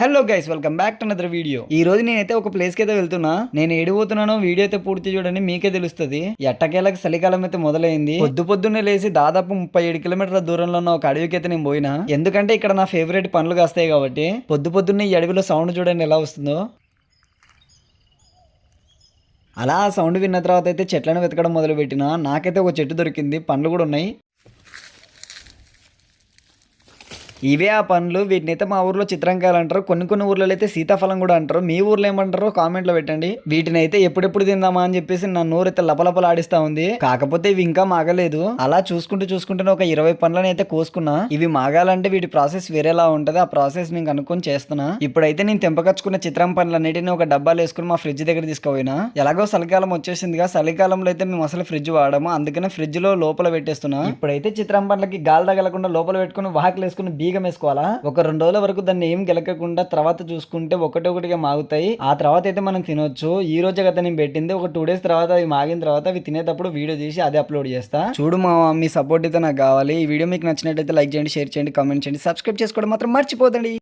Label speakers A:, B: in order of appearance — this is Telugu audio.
A: Hello guys welcome back to another video ఈ రోజు నేనైతే ఒక ప్లేస్కి అయితే వెళ్తున్నా. నేను ఏడిపోతున్నానో వీడియో అయితే పూర్తి చూడండి మీకే తెలుస్తుంది. ఎట్టకేలకు చలికాలం అయితే మొదలైంది. పొద్దు పొద్దున్నే లేచి దాదాపు ముప్పై ఏడు కిలోమీటర్ల దూరంలో ఉన్న ఒక అడవికి అయితే నేను పోయినా. ఎందుకంటే ఇక్కడ నా ఫేవరెట్ పనులు కాస్తాయి కాబట్టి. పొద్దు పొద్దున్నే ఈ అడవిలో సౌండ్ చూడండి ఎలా వస్తుందో. అలా ఆ సౌండ్ విన్న తర్వాత అయితే చెట్లను వెతకడం మొదలుపెట్టిన. నాకైతే ఒక చెట్టు దొరికింది. పండ్లు కూడా ఉన్నాయి. ఇవే ఆ పండ్లు వీటిని అయితే మా ఊర్లో చిత్రంకాయలు అంటారు. కొన్ని కొన్ని ఊర్లలో అయితే సీతాఫలం కూడా అంటారు. మీ ఊర్లో ఏమంటారో కామెంట్లో పెట్టండి. వీటిని అయితే ఎప్పుడెప్పుడు తిందామా అని చెప్పేసి నా నోరు అయితే లపలపలాడిస్తా ఉంది. కాకపోతే ఇవి ఇంకా మాగలేదు. అలా చూసుకుంటూ చూసుకుంటూనే ఒక ఇరవై పండ్లని అయితే కోసుకున్నా. ఇవి మాగాలంటే వీటి ప్రాసెస్ వేరేలా ఉంటది. ఆ ప్రాసెస్ నేను అనుకుని చేస్తున్నా. ఇప్పుడైతే నేను తెంపకచ్చుకున్న చిత్రం పండ్లన్నిటిని ఒక డబ్బాలు వేసుకుని మా ఫ్రిడ్జ్ దగ్గర తీసుకుపోయినా. ఎలాగో చలికాలం వచ్చేసిందిగా. చలికాలంలో అయితే మేము అసలు ఫ్రిడ్జ్ వాడము. అందుకనే ఫ్రిడ్జ్లో లోపల పెట్టేస్తున్నా. ఇప్పుడైతే చిత్రం పండ్లకి గాలి తగలకుండా లోపల పెట్టుకుని వాహకులు వేసుకుని బీగం వేసుకోవాలా ఒక రెండు రోజుల వరకు దాన్ని ఏం గెలకకుండా తర్వాత చూసుకుంటే ఒకటొకటిగా మాగుతాయి. ఆ తర్వాత అయితే మనం తినొచ్చు. ఈ రోజే కదా నేను పెట్టింది. ఒక టూ డేస్ తర్వాత అవి మాగిన తర్వాత అవి తినేటప్పుడు వీడియో చేసి అదే అప్లోడ్ చేస్తా. చూడు మా మీ సపోర్ట్ అయితే నాకు కావాలి. ఈ వీడియో మీకు నచ్చినట్టయితే లైక్ చేయండి షేర్ చేయండి కామెంట్ చేయండి. సబ్స్క్రైబ్ చేసుకోవడం మాత్రం మర్చిపోతండి.